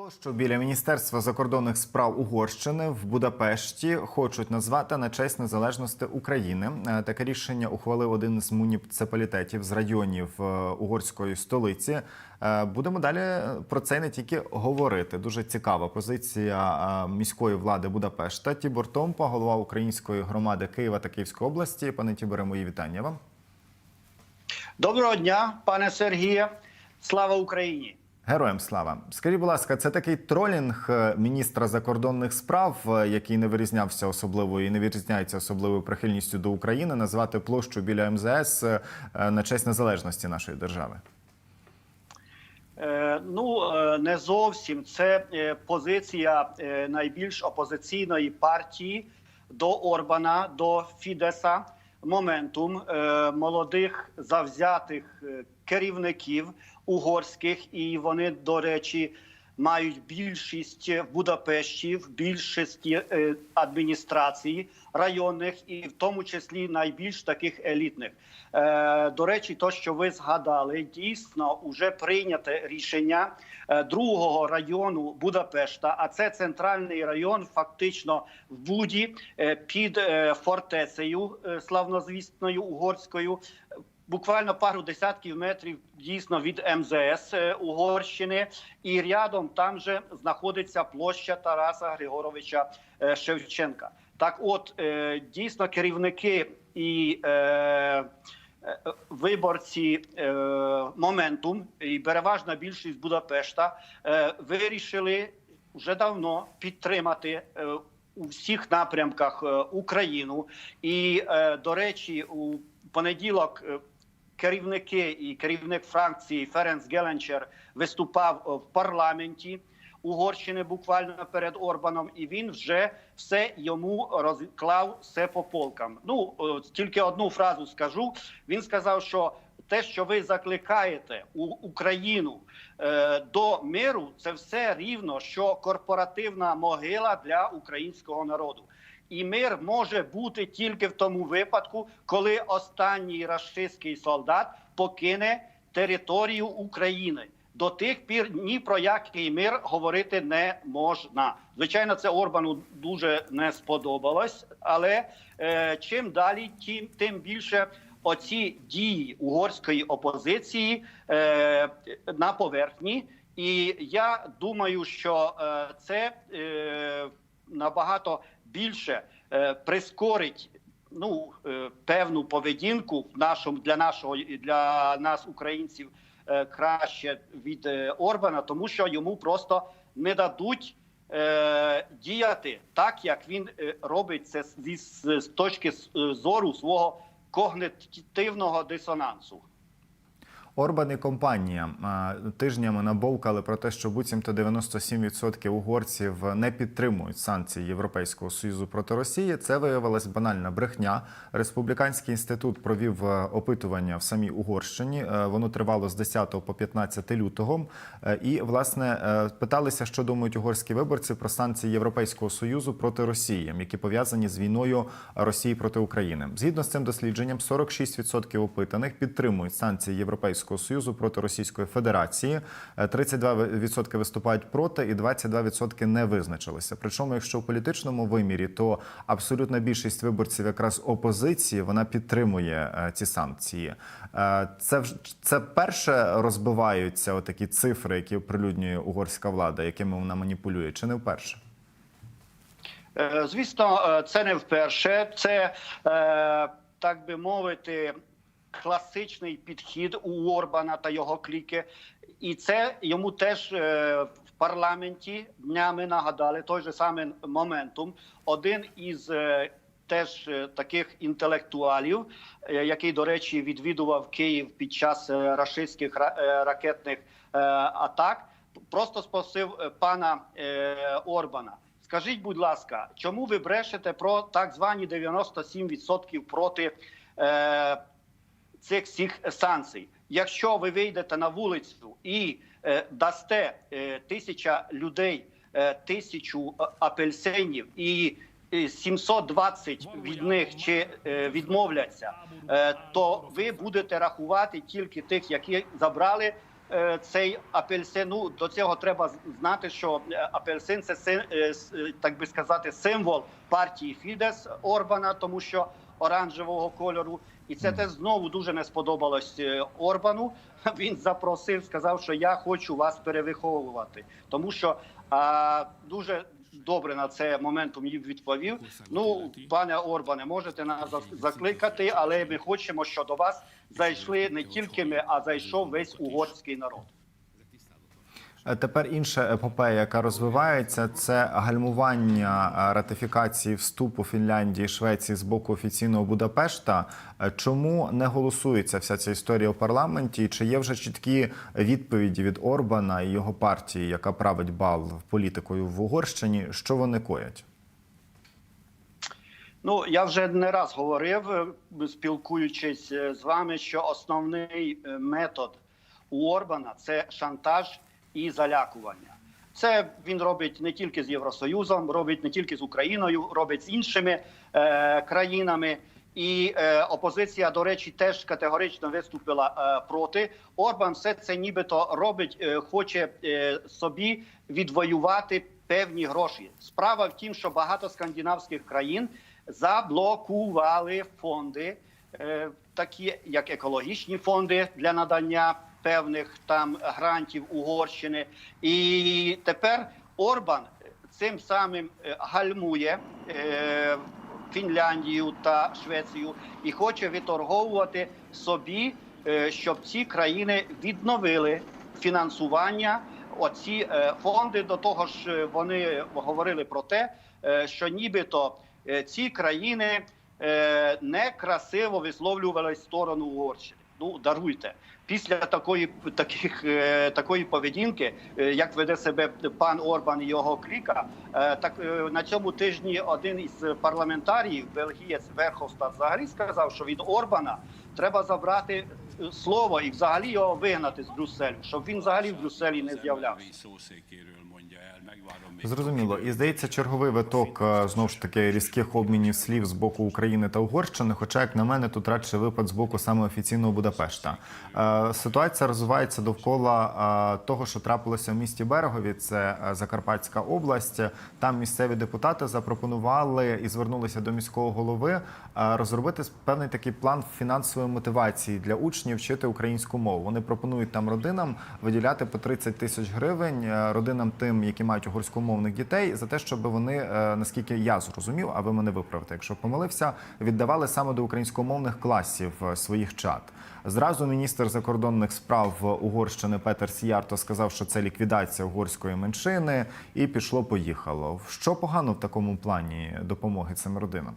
Площу біля Міністерства закордонних справ Угорщини в Будапешті хочуть назвати на честь незалежності України. Е, Таке рішення ухвалив один з муніципалітетів з районів е, угорської столиці. Е, Будемо далі про це не тільки говорити. Дуже цікава позиція міської влади Будапешта. Тібор Томпа, голова української громади Києва та Київської області. Пане Тіборе, мої вітання вам. Доброго дня, пане Сергіє. Слава Україні! Героям слава. Скажіть, будь ласка, це такий тролінг е, міністра закордонних справ, е, який не вирізнявся особливою і не вирізняється особливою прихильністю до України, назвати площу біля МЗС е, на честь незалежності нашої держави. Ну не зовсім це позиція найбільш опозиційної партії до Орбана, до Фідеса. Моментум молодих завзятих керівників угорських, і вони, до речі, мають більшість в Будапешті, в більшості е, адміністрацій районних, і в тому числі найбільш таких елітних. Е, до речі, то, що ви згадали, дійсно вже прийняте рішення е, другого району Будапешта. А це центральний район, фактично в Буді під фортецею славнозвісною угорською. Буквально пару десятків метрів дійсно від МЗС е, Угорщини, і рядом там же знаходиться площа Тараса Григоровича е, Шевченка. Так, от е, дійсно керівники і виборці моментум і переважна більшість Будапешта вирішили вже давно підтримати. у всіх напрямках Україну, і до речі, у понеділок керівники і керівник фракції Ференц Геленчер виступав е, в парламенті Угорщини буквально перед Орбаном, і він вже все йому розклав все по полкам. Ну е, тільки одну фразу скажу. Він сказав, що те, що ви закликаєте у Україну е, до миру, це все рівно, що корпоративна могила для українського народу. І мир може бути тільки в тому випадку, коли останній рашистський солдат покине територію України. До тих пір ні про який мир говорити не можна. Звичайно, це Орбану дуже не сподобалось, але е, чим далі, тим, тим більше оці дії угорської опозиції е, на поверхні. І я думаю, що е, це е, набагато більше е, прискорить ну е, певну поведінку в нашому для нашого для нас, українців, е, краще від Орбана, тому що йому просто не дадуть діяти так, як він робить це з, точки зору свого когнитивного дисонансу. Орбан і компанія тижнями набовкали про те, що буцімто 97% угорців не підтримують санкції Європейського союзу проти Росії. Це виявилась банальна брехня. Республіканський інститут провів е, опитування в самій Угорщині. Е, Воно тривало з 10 по 15 лютого. Е, І власне питалися, що думають угорські виборці про санкції Європейського союзу проти Росії, які пов'язані з війною Росії проти України. Згідно з цим дослідженням, 46% опитаних підтримують санкції Європейського союзу проти Російської Федерації. Е, 32% виступають проти, і 22% не визначилися. Причому, якщо в політичному вимірі, то абсолютна більшість виборців якраз опозиції вона підтримує е, ці санкції. Е, Це це перше розбиваються отакі цифри, які оприлюднює угорська влада, якими вона маніпулює, чи не вперше? Е, Звісно, е, це не вперше. Це е, так би мовити, класичний підхід у Орбана та його кліки, і це йому теж е, в парламенті днями нагадали той же самий моментум. Один із е, теж е, таких інтелектуалів, який, до речі, відвідував Київ під час рашистських ра- ракетних атак, просто спросив пана Орбана. Скажіть, будь ласка, чому ви брешете про так звані 97% проти цих всіх санкцій? Якщо ви вийдете на вулицю і е, дасте е, тисяча людей, е, тисячу е, апельсинів і е, 720 від них чи е, відмовляться, е, то ви будете рахувати тільки тих, які забрали е, цей апельсин. Ну до цього треба знати, що е, апельсин це е, е, так би сказати символ партії Фідес Орбана, тому що оранжевого кольору. І це те знову дуже не сподобалось е, Орбану. Він запросив, сказав, що я хочу вас перевиховувати, тому що а, дуже добре на це моментом їм відповів. Ну, пане Орбане, можете нас закликати, але ми хочемо, щоб до вас зайшли не тільки ми, а зайшов весь угорський народ. Е, Тепер інша епопея, яка розвивається, це гальмування е, ратифікації вступу Фінляндії і Швеції з боку офіційного Будапешта. Е, Чому не голосується вся ця історія в парламенті? Чи є вже чіткі відповіді від Орбана і його партії, яка править бал політикою в Угорщині? Що вони коять? Ну я вже не раз говорив, спілкуючись з вами, що основний метод у Орбана це шантаж і залякування. Це він робить не тільки з Євросоюзом, робить не тільки з Україною, робить з іншими е, країнами. І е, опозиція, до речі, теж категорично виступила е, проти. Орбан все це нібито робить, е, хоче е, собі відвоювати певні гроші. Справа в тім, що багато скандинавських країн заблокували фонди, е, такі як екологічні фонди для надання певних там грантів Угорщини. І тепер Орбан цим самим е, гальмує. е, Фінляндію та Швецію і хоче відторговувати собі, е, щоб ці країни відновили фінансування. Оці фонди до того ж вони говорили про те, що нібито ці країни некрасиво висловлювали сторону Угорщини. Ну даруйте після такої таких е, такої поведінки, е, як веде себе пан Орбан і його кліка. е, Так на цьому тижні один із парламентарів, бельгієць Верховстад, взагалі сказав, що від Орбана треба забрати слово і взагалі його вигнати з Брюсселю, щоб він взагалі в Брюсселі не з'являвся. Зрозуміло, і здається, черговий виток е, знову ж таки різких обмінів слів з боку України та Угорщини. Хоча, як на мене, тут радше випад з боку саме офіційного Будапешта. Е, Ситуація розвивається довкола е, того, що трапилося в місті Берегові. Це Закарпатська область. Там місцеві депутати запропонували і звернулися до міського голови розробити певний такий план фінансової мотивації для учнів вчити українську мову. Вони пропонують там родинам виділяти по 30 тисяч гривень родинам тим, які мають угорськомовних дітей, за те, щоб вони, е, наскільки я зрозумів, а ви мене виправите, якщо помилився, віддавали саме до українськомовних класів е, своїх чат. Зразу міністр закордонних справ Угорщини Петер Сіярто сказав, що це ліквідація угорської меншини, і пішло поїхало. Що погано в такому плані допомоги цим родинам?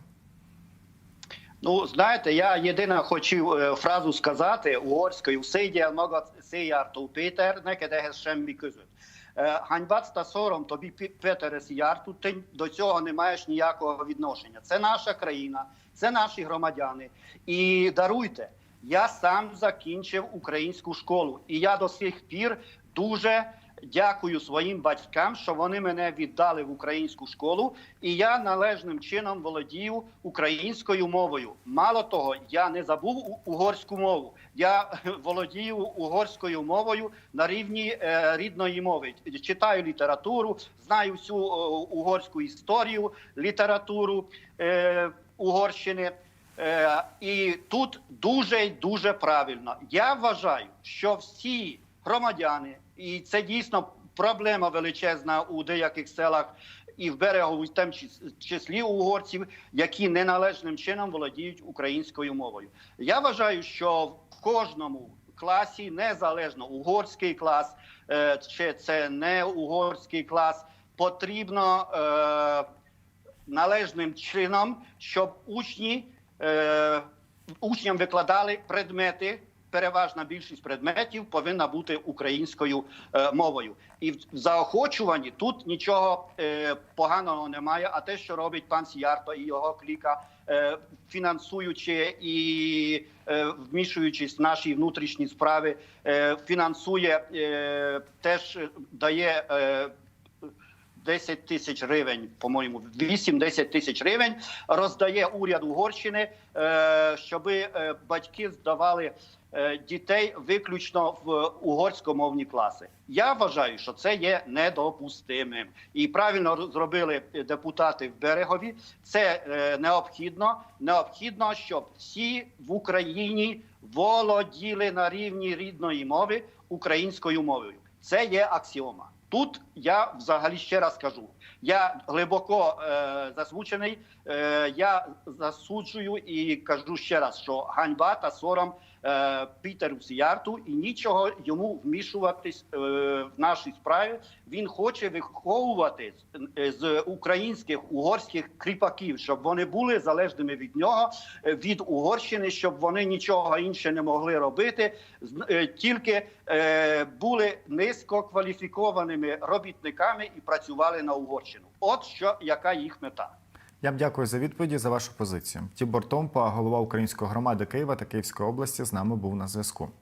Ну, знаєте, я єдине хотів е, фразу сказати угорською «Szégyel magad, Széjártó Péter, neked ehhez semmi között». Е, Ганьбац та сором тобі Петере Сіярту, ти до цього не маєш ніякого відношення. Це наша країна, це наші громадяни. І даруйте, я сам закінчив українську школу, і я до сих пір дуже дякую своїм батькам, що вони мене віддали в українську школу, і я належним чином володію українською мовою. Мало того, я не забув угорську мову. Я володію угорською мовою на рівні е, рідної мови. Читаю літературу, знаю всю е, угорську історію, літературу е, Угорщини. Е, і тут дуже дуже правильно. Я вважаю, що всі громадяни, і це дійсно проблема величезна у деяких селах і в берегову, в тому чис- числі угорців, які неналежним чином володіють українською мовою. Я вважаю, що в кожному класі, незалежно угорський клас е, чи це не угорський клас, потрібно. Е, належним чином, щоб учні е, учням викладали предмети. Переважна більшість предметів повинна бути українською е, мовою, і в заохочуванні тут нічого е, поганого немає. А те, що робить пан Сіярто і його кліка, е, фінансуючи і е, вмішуючись в наші внутрішні справи, е, фінансує е, теж дає. Е, 10 тисяч гривень, по-моєму, 8-10 тисяч гривень роздає уряд Угорщини, е, щоб батьки здавали е, дітей виключно в угорськомовні класи. Я вважаю, що це є недопустимим. І правильно зробили депутати в берегові. Це е, необхідно. Необхідно, щоб всі в Україні володіли на рівні рідної мови українською мовою. Це є аксіома. Тут я взагалі ще раз кажу: я глибоко е, засмучений. Е, я засуджую і кажу ще раз, що ганьба та сором Пітеру Сіярту і нічого йому вмішуватись е, в наші справи. Він хоче виховувати з, з українських угорських кріпаків, щоб вони були залежними від нього, е, від Угорщини, щоб вони нічого інше не могли робити, е, тільки е, були низькокваліфікованими робітниками і працювали на Угорщину. От що яка їх мета. Я б дякую за відповіді за вашу позицію. Тібор Томпа, голова української громади Києва та Київської області, з нами був на зв'язку.